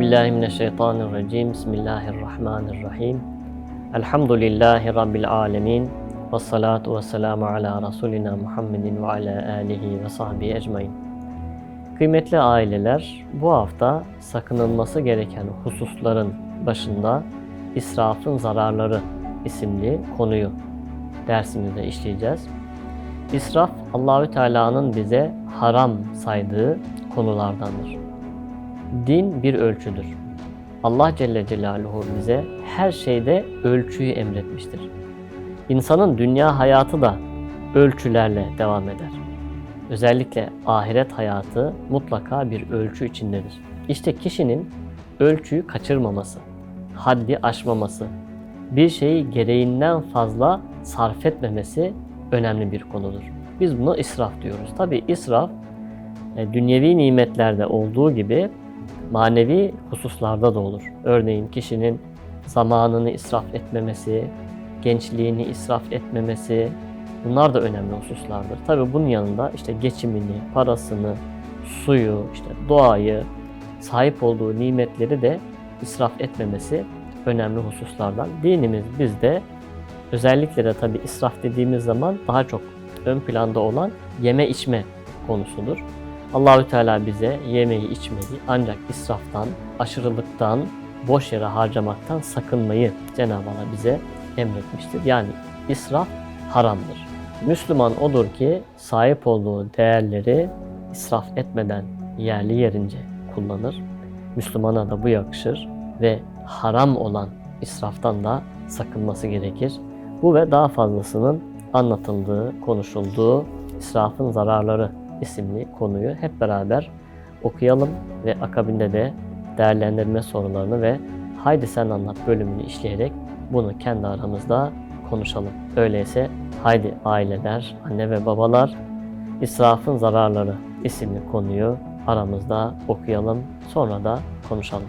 Billahi mineşşeytanirracim. Bismillahirrahmanirrahim. Elhamdülillahi rabbil alamin. Ve salatu ve selamu ala Resulina Muhammedin ve ala alihi ve sahbihi ecmain. Kıymetli aileler, bu hafta sakınılması gereken hususların başında israfın zararları isimli konuyu dersimizde işleyeceğiz. İsraf Allahü Teala'nın bize haram saydığı konulardandır. Din bir ölçüdür. Allah Celle Celaluhu bize her şeyde ölçüyü emretmiştir. İnsanın dünya hayatı da ölçülerle devam eder. Özellikle ahiret hayatı mutlaka bir ölçü içindedir. İşte kişinin ölçüyü kaçırmaması, haddi aşmaması, bir şeyi gereğinden fazla sarf etmemesi önemli bir konudur. Biz buna israf diyoruz. Tabi israf e, dünyevi nimetlerde olduğu gibi manevi hususlarda da olur. Örneğin kişinin zamanını israf etmemesi, gençliğini israf etmemesi bunlar da önemli hususlardır. Tabi bunun yanında işte geçimini, parasını, suyu, işte doğayı, sahip olduğu nimetleri de israf etmemesi önemli hususlardan. Dinimiz bizde özellikle de tabi israf dediğimiz zaman daha çok ön planda olan yeme içme konusudur. Allahü Teala bize yemeği içmeyi ancak israftan, aşırılıktan, boş yere harcamaktan sakınmayı Cenab-ı Allah bize emretmiştir. Yani israf haramdır. Müslüman odur ki sahip olduğu değerleri israf etmeden yerli yerince kullanır. Müslümana da bu yakışır ve haram olan israftan da sakınması gerekir. Bu ve daha fazlasının anlatıldığı, konuşulduğu israfın zararları isimli konuyu hep beraber okuyalım ve akabinde de değerlendirme sorularını ve haydi sen anlat bölümünü işleyerek bunu kendi aramızda konuşalım. Öyleyse haydi aileler, anne ve babalar israfın zararları isimli konuyu aramızda okuyalım sonra da konuşalım.